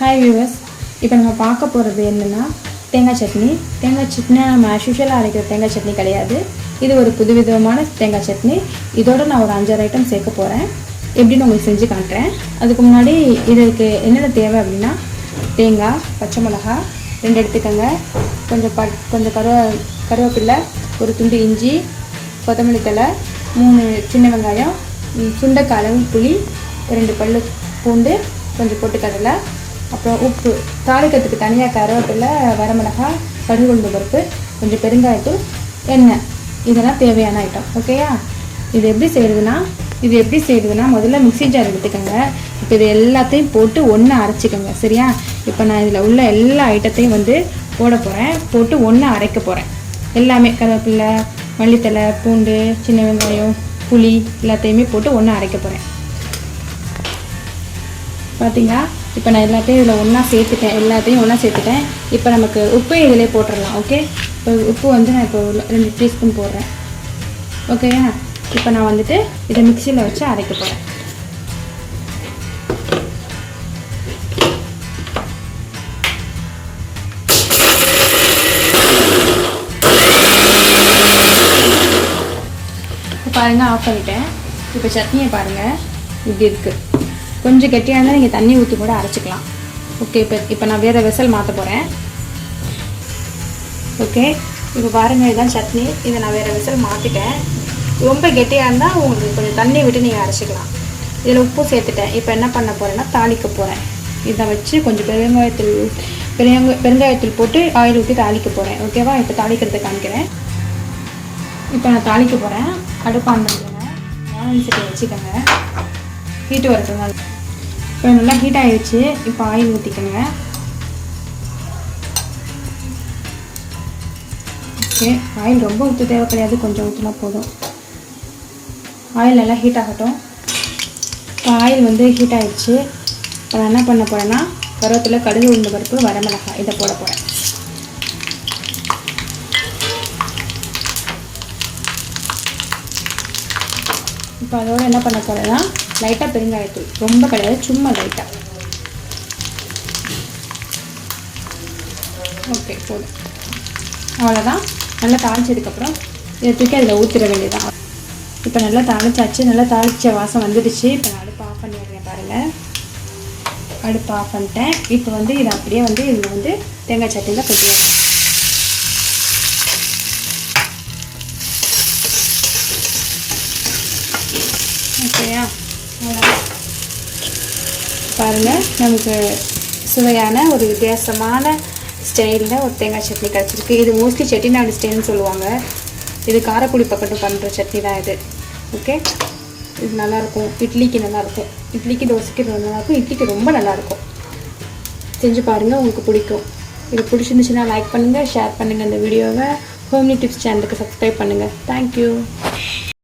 Hi viewers இப்போ நம்ம பார்க்க போகிறது என்னென்னா தேங்காய் சட்னி. தேங்காய் சட்னி நம்ம ஆஸ் அரைக்கிற தேங்காய் சட்னி கிடையாது. இது ஒரு புதுவிதமான தேங்காய் சட்னி. இதோட நான் ஒரு அஞ்சாறு ஐட்டம் சேர்க்க போகிறேன் எப்படின்னு உங்களுக்கு செஞ்சு காட்டுறேன். அதுக்கு முன்னாடி இதுக்கு என்னென்ன தேவை அப்படின்னா தேங்காய் பச்சை மிளகா ரெண்டு எடுத்துக்கோங்க. கொஞ்சம் ப கொஞ்சம் கருவ கருவேப்பில்லை ஒரு துண்டு இஞ்சி கொத்தமல்லி தழை மூணு சின்ன வெங்காயம் ம், சுண்டைக்காய் அளவு புளி ரெண்டு பல்லு பூண்டு கொஞ்சம் பொட்டுக்கடலை அப்புறம் உப்பு. தாளிக்கிறதுக்கு தனியாக கருவேப்பிலை வரமிளகாய் கடுகு பருப்பு கொஞ்சம் பெருங்காயத்தூள் எண்ணெய். இதெல்லாம் தேவையான ஐட்டம் ஓகேயா இது எப்படி செய்கிறதுனா இது எப்படி செய்கிறதுனா முதல்ல மிக்சி ஜார் எடுத்துக்கோங்க. இப்போ இது எல்லாத்தையும் போட்டு ஒன்று அரைச்சிக்கோங்க சரியா? இப்போ நான் இதில் உள்ள எல்லா ஐட்டத்தையும் வந்து போட போகிறேன் போட்டு ஒன்று அரைக்க போகிறேன் எல்லாமே கருவேப்பிலை மல்லித்தழை பூண்டு சின்ன வெங்காயம் புளி எல்லாத்தையுமே போட்டு ஒன்று அரைக்க போகிறேன் பார்த்தீங்களா இப்போ நான் எல்லாத்தையும் இதில் ஒன்றா சேர்த்துட்டேன் எல்லாத்தையும் ஒன்றா சேர்த்துட்டேன். இப்போ நமக்கு உப்பு இதிலே போட்டுடலாம் ஓகே இப்போ உப்பு வந்து நான் இப்போ ரெண்டு டீஸ்பூன் போடுறேன். ஓகேயா இப்போ நான் வந்துட்டு இதை மிக்சியில் வச்சு அரைக்க போகிறேன் இப்போ பாருங்கள் ஆஃப் பண்ணிட்டேன். இப்போ சட்னியை பாருங்கள் இப்படி இருக்குது கொஞ்சம் கெட்டியாக இருந்தால் நீங்கள் தண்ணி ஊற்றி கூட அரைச்சிக்கலாம். ஓகே இப்போ இப்போ நான் வேறு வெசல் மாற்ற போகிறேன் ஓகே இப்போ பாருங்கள் இதுதான் சட்னி. இதை நான் வேறு வெசல் மாற்றிட்டேன் ரொம்ப கெட்டியாக இருந்தால் உங்களுக்கு கொஞ்சம் தண்ணி விட்டு நீங்கள் அரைச்சிக்கலாம். இதில் உப்பு சேர்த்துட்டேன். இப்போ என்ன பண்ண போகிறேன்னா தாளிக்க போகிறேன் இதை வச்சு கொஞ்சம் பெருங்காயத்தூள் பெருங்க பெருங்காயத்தூள் போட்டு ஆயில் ஊற்றி தாளிக்க போகிறேன் ஓகேவா இப்போ தாளிக்கிறதுக்கு காமிக்கிறேன். இப்போ நான் தாளிக்க போகிறேன் அடுப்பான் பண்ணுறேன் நான் வச்சுக்கோங்க. ஹீட்டு வரதுனால நல்லா இப்போ நல்லா ஹீட் ஆகிடுச்சு இப்போ ஆயில் ஊற்றிக்கோங்க ஓகே ஆயில் ரொம்ப ஊற்ற தேவை கிடையாது. கொஞ்சம் ஊற்றினா போதும். ஆயில் நல்லா ஹீட் ஆகட்டும். இப்போ ஆயில் வந்து ஹீட் ஆகிடுச்சு இப்போ நான் என்ன பண்ண போகிறேன்னா பருவத்தில் கடுகு உளுந்த பருப்பு வரமிளகாய் இதை போட போகிறேன் இப்போ அதோட என்ன பண்ண போகிறேன்னா லைட்டாக பெருங்காயத்தூள். ரொம்ப கிடையாது சும்மா லைட்டாக ஓகே போதும். அவ்வளோதான் நல்லா தாளிச்சதுக்கப்புறம் இதை தூக்கி அதில் ஊற்றிட வேண்டியதான் இப்போ நல்லா தாளிச்சாச்சு. நல்லா தாளிச்ச வாசம் வந்துடுச்சு. இப்போ நான் அடுப்பு ஆஃப் பண்ணிடுறேன் பாருங்கள் அடுப்பு ஆஃப் பண்ணிட்டேன். இப்போ வந்து இதை அப்படியே வந்து இதில் வந்து தேங்காய் சட்னியில் கொட்டிடுறேன் ஓகேயா? பாருங்கள் நமக்கு சுவையான ஒரு வித்தியாசமான ஸ்டைலில் ஒரு தேங்காய் சட்னி கிடச்சிருக்கு. இது மோஸ்ட்லி செட்டிநாடு ஸ்டைல்னு சொல்லுவாங்க. இது காரக்குடி பக்கத்து பண்ணுற சட்னி தான் இது. ஓகே? இது நல்லாயிருக்கும். இட்லிக்கு நல்லாயிருக்கும். இட்லிக்கு தோசைக்கு நல்லாயிருக்கும். இட்லிக்கு ரொம்ப நல்லாயிருக்கும். செஞ்சு பாருங்கள் உங்களுக்கு பிடிக்கும். இது பிடிச்சிருந்துச்சுன்னா லைக் பண்ணுங்கள் ஷேர் பண்ணுங்கள் இந்த வீடியோவை. ஹோம்லி டிப்ஸ் சேனலுக்கு சப்ஸ்கிரைப் பண்ணுங்கள் தேங்க்யூ